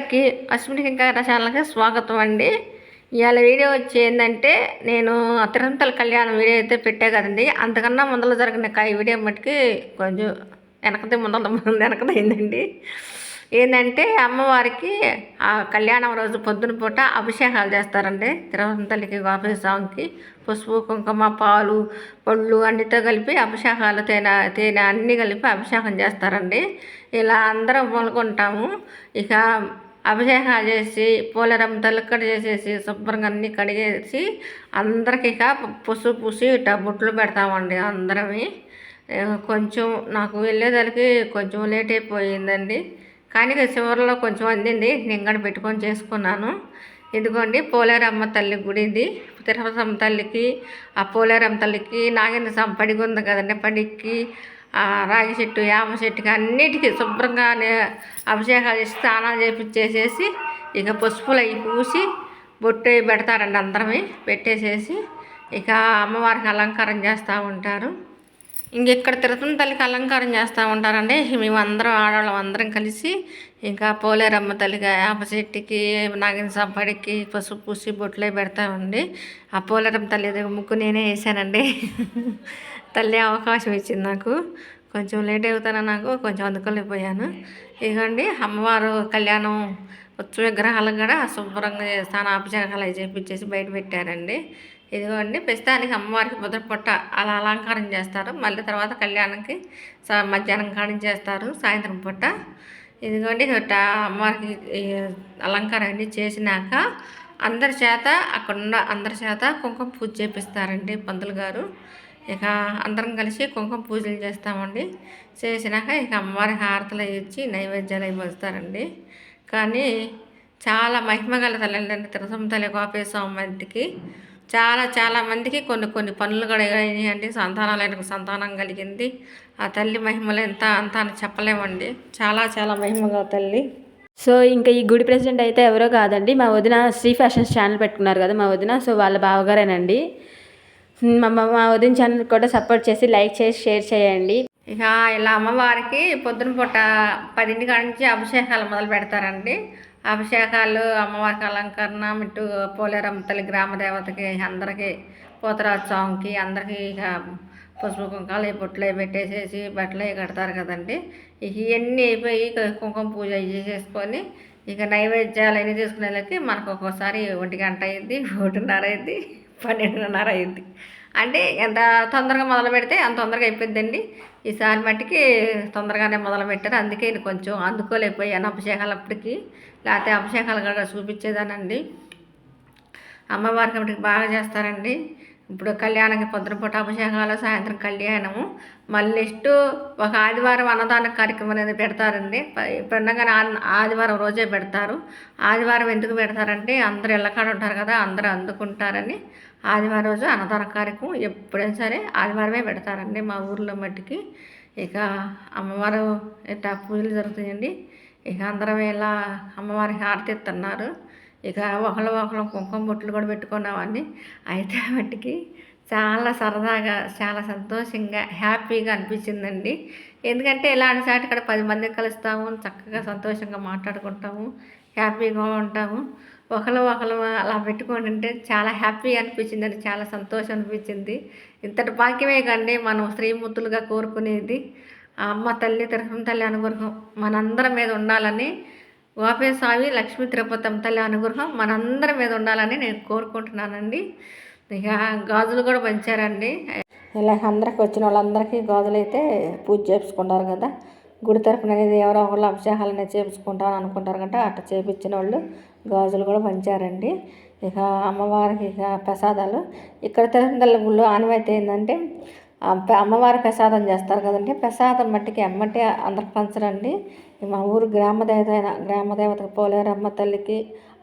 అందరికీ అశ్విని ఛానల్కి స్వాగతం అండి. ఇవాళ వీడియో వచ్చి ఏంటంటే నేను తిరుమతల కళ్యాణం వీడియో అయితే పెట్టే కదండి. అంతకన్నా ముందర జరిగిన ఈ వీడియో మట్టుకి కొంచెం వెనకది ముందర ముందు అయిందండి. ఏంటంటే అమ్మవారికి ఆ కళ్యాణం రోజు పొద్దున పూట అభిషేకాలు చేస్తారండి. తిరువంతలికి గోపీ స్వామికి పసుపు కుంకుమ పాలు పళ్ళు అన్నితో కలిపి అభిషేకాలు తేనె తేనె అన్నీ కలిపి అభిషేకం చేస్తారండి. ఇలా అందరం పాల్గొంటాము. ఇక అభిషేకాలు చేసి పోలేరమ్మ తలక్కడ చేసేసి శుభ్రంగా అన్నీ కడిగేసి అందరికి ఇక పుసు పూసి ఇట్లా బుట్లు పెడతామండి అందరమే. కొంచెం నాకు వెళ్ళేదానికి కొంచెం లేట్ అయిపోయిందండి. కానీ చివరిలో కొంచెం అందింది నేను కూడా పెట్టుకొని చేసుకున్నాను. ఇదిగోండి పోలేరమ్మ తల్లి గుడి ఇది తిరుపతమ్మ తల్లికి ఆ పోలేరమ్మ తల్లికి నాగేంద్ర స్వామి పడిగి ఉంది కదండి పడికి రాగి చెట్టు యామ చెట్టుకి అన్నిటికీ శుభ్రంగా అభిషేకాలు చేసి స్నానాలు చేపించేసేసి ఇక పసుపులు అవి పూసి బొట్టు అవి పెడతారండి అందరమే పెట్టేసేసి ఇక అమ్మవారికి అలంకారం చేస్తూ ఉంటారు. ఇంకెక్కడ తిరుపతి తల్లికి అలంకారం చేస్తూ ఉంటారండి. మేమందరం ఆడవాళ్ళం అందరం కలిసి ఇంకా పోలేరమ్మ తల్లికి వేప చెట్టుకి నాగిన సంపడికి పసుపు పూసి బొట్లే పెడతామండి. ఆ పోలేరమ్మ తల్లి దగ్గర ముక్కు నేనే వేసానండి. తల్లి అవకాశం ఇచ్చింది నాకు. కొంచెం లేట్ అవుతాను నాకు కొంచెం అందుకోలేకపోయాను. ఇదిగోండి అమ్మవారు కళ్యాణం ఉత్సవ విగ్రహాలు కూడా శుభ్రంగా స్నానాభిషేకాలు అవి చేపించేసి బయట పెట్టారండి. ఇదిగోండి ప్రస్తుతానికి అమ్మవారికి బుధ అలా అలంకారం చేస్తారు. మళ్ళీ తర్వాత కళ్యాణంకి మధ్యాహ్నం కాడం చేస్తారు సాయంత్రం పూట. ఇదిగోండి అమ్మవారికి అలంకారం అన్ని చేసినాక అందరి చేత అక్కడున్న అందరి చేత కుంకుమ పూజ చేపిస్తారండి పంతులు గారు. ఇక అందరం కలిసి కుంకుమ పూజలు చేస్తామండి. చేసినాక ఇక అమ్మవారికి హారతలు అవి ఇచ్చి నైవేద్యాలు అవి వస్తారండి కానీ చాలా మహిమ గల తల్లి అండి తల్లి గోపే చాలా చాలా మందికి కొన్ని కొన్ని పనులు కూడా అయినాయండి. సంతానాలైన సంతానం కలిగింది. ఆ తల్లి మహిమలు ఎంత అంత అని చెప్పలేమండి. చాలా చాలా మహిమ గల తల్లి. సో ఇంకా ఈ గుడి ప్రెసిడెంట్ అయితే ఎవరో కాదండి మా వదిన శ్రీ ఫ్యాషన్స్ ఛానల్ పెట్టుకున్నారు కదా మా వదిన. సో వాళ్ళ బావగారేనండి. మా మా- ఉదయం ఛానల్ కూడా సపోర్ట్ చేసి లైక్ చేసి షేర్ చేయండి. ఇక ఇలా అమ్మవారికి పొద్దున పూట పదింటి కాడ నుంచి అభిషేకాలు మొదలు పెడతారండి. అభిషేకాలు అమ్మవారికి అలంకరణ ఇటు పోలేరమ్మ తల్లి గ్రామ దేవతకి అందరికీ పోతరాజు స్వామికి అందరికీ ఇక పసుపు కుంకాలు బొట్లు పెట్టేసేసి బట్టలు అవి కడతారు కదండి. ఇక ఇవన్నీ అయిపోయి కుంకుమ పూజ అవి చేసేసుకొని ఇక నైవేద్యాలు అన్నీ తీసుకునేళ్ళకి మనకు ఒక్కోసారి ఒంటి గంట అయింది ఒకటిన్నర అయింది. పన్నెండున్నర అయింది. అంటే ఎంత తొందరగా మొదలు పెడితే అంత తొందరగా అయిపోయిందండి ఈసారి మట్టికి తొందరగానే మొదలు పెట్టారు. అందుకే నేను కొంచెం అందుకోలేకపోయాను అభిషేకాలు అప్పటికి. లేకపోతే అభిషేకాలు కూడా చూపించేదానండి. అమ్మవారికి అప్పటికి బాగా చేస్తారండి. ఇప్పుడు కళ్యాణానికి పొద్దున పూట అభిషేకాలు సాయంత్రం కళ్యాణము మళ్ళీ నెక్స్ట్ ఒక ఆదివారం అన్నదాన కార్యక్రమం అనేది పెడతారండి. ప- ఆ- ఆదివారం రోజే పెడతారు. ఆదివారం ఎందుకు పెడతారంటే అందరూ ఇళ్ళకాడ ఉంటారు కదా అందరూ అందుకుంటారని ఆదివారం రోజు అన్నదాన కార్యక్రమం ఎప్పుడైనా సరే ఆదివారమే పెడతారండి మా ఊర్లో మట్టికి. ఇక అమ్మవారు ఇట్లా పూజలు జరుగుతాయండి. ఇక అందరం ఇలా అమ్మవారికి హారతి ఇస్తున్నారు. ఇక ఒకళ్ళు ఒకళ్ళు కుంకుమ బొట్లు కూడా పెట్టుకున్నామండి. అయితే వాటికి చాలా సరదాగా చాలా సంతోషంగా హ్యాపీగా అనిపించిందండి. ఎందుకంటే ఇలాంటి సాటి ఇక్కడ పది మంది కలుస్తాము చక్కగా సంతోషంగా మాట్లాడుకుంటాము హ్యాపీగా ఉంటాము. ఒకరు ఒకరు అలా పెట్టుకొని ఉంటే చాలా హ్యాపీ అనిపించిందండి చాలా సంతోషం అనిపించింది. ఇంతటి భాగ్యమే కండి మనం శ్రీమూర్తులుగా కోరుకునేది. ఆ అమ్మ తల్లి తిరుపతి తల్లి అనుగ్రహం మనందరి మీద ఉండాలని వాపే స్వామి లక్ష్మీ తిరుపతం తల్లి అనుగ్రహం మనందరి మీద ఉండాలని నేను కోరుకుంటున్నానండి. ఇక గాజులు కూడా పంచారండి. ఇలా అందరికి వచ్చిన వాళ్ళందరికీ గాజులు అయితే పూజ చేసుకుంటారు కదా. గుడి తరపున అనేది ఎవరో ఒకళ్ళు అభిషేకాలు అనేది చేపించుకుంటారు అనుకుంటారు కదా. అట్లా చేపించిన వాళ్ళు గాజులు కూడా పంచారండి. ఇక అమ్మవారికి ఇక ప్రసాదాలు. ఇక్కడ తిరుపతి గుళ్ళు ఆనవాయితీ ఏంటంటే అమ్మవారి ప్రసాదం చేస్తారు కదండి. ప్రసాదం మట్టికి అమ్మటే అందరికి పంచరండి మా ఊరు గ్రామదేవత అయిన గ్రామ పోలేరమ్మ తల్లికి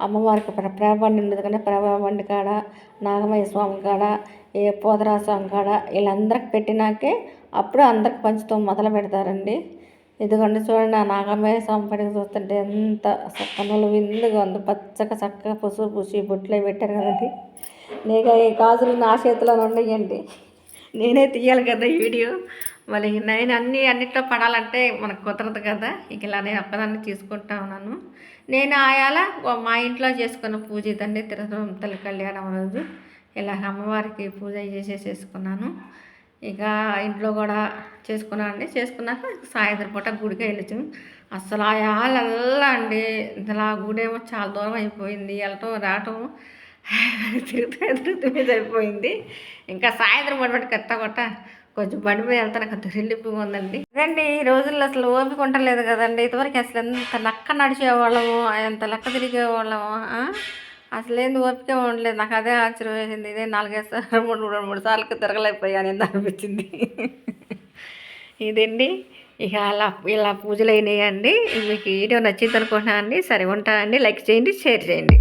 అమ్మవారికి ప్ర ప్రభండి ఉండదు కానీ ప్రభండి కాడ నాగమయ్య స్వామి కాడ ఏ పోదరా స్వామి కాడ వీళ్ళందరికి పెట్టినాకే అప్పుడు అందరికి పంచుతూ మొదలు పెడతారండి. ఇదిగోండి చూడండి ఆ నాగమయ్య స్వామి పడికి చూస్తుంటే ఎంత కన్నులు విందుగా ఉంది. పచ్చగా చక్కగా పసుపు పుసి బొట్లు పెట్టారు కదండి. నీకు ఈ కాజులు నా చేతిలో ఉండయండి నేనే తీయాలి కదా ఈ వీడియో. మళ్ళీ నేను అన్ని అన్నిట్లో పడాలంటే మనకు కుదరదు కదా. ఇక ఇలా నేను ఒక్కదాన్ని తీసుకుంటా ఉన్నాను. నేను ఆయాల మా ఇంట్లో చేసుకున్న పూజ ఇదండి. తిరుపతి తల్లి కళ్యాణం రోజు ఇలా అమ్మవారికి పూజ చేసేసేసుకున్నాను ఇక ఇంట్లో కూడా చేసుకున్నాను అండి. చేసుకున్నాక సాయంత్రం పూట గుడికి వెళ్ళొచ్చు. అసలు ఆ యాలల్లా అండి. ఇంతలా గుడేమో చాలా దూరం అయిపోయింది. వెళ్ళటం రావటం తిరుగుతూ తిరుగుతూ మీద అయిపోయింది ఇంకా సాయంత్రం పూట కొత్త కొట్ట. కొంచెం బండి మీద వెళ్తాను నాకు రిలీఫ్గా ఉందండి. అదండి ఈ రోజుల్లో అసలు ఓపిక ఉండలేదు కదండి. ఇదివరకు అసలు ఎంత లక్క నడిచేవాళ్ళము ఎంత లెక్క తిరిగేవాళ్ళము అసలు ఏంది ఓపిక ఉండలేదు. నాకు అదే ఆశ్చర్యం వేసింది ఇదే నాలుగైదు సార్లు మూడు మూడు మూడు సార్లు తిరగలేకపోయాను. ఎంత అనిపించింది. ఇదండి. ఇక అలా ఇలా పూజలు అయినాయండి. మీకు వీడియో నచ్చింది అనుకుంటున్నాను అండి సరే ఉంటానండి. లైక్ చేయండి షేర్ చేయండి.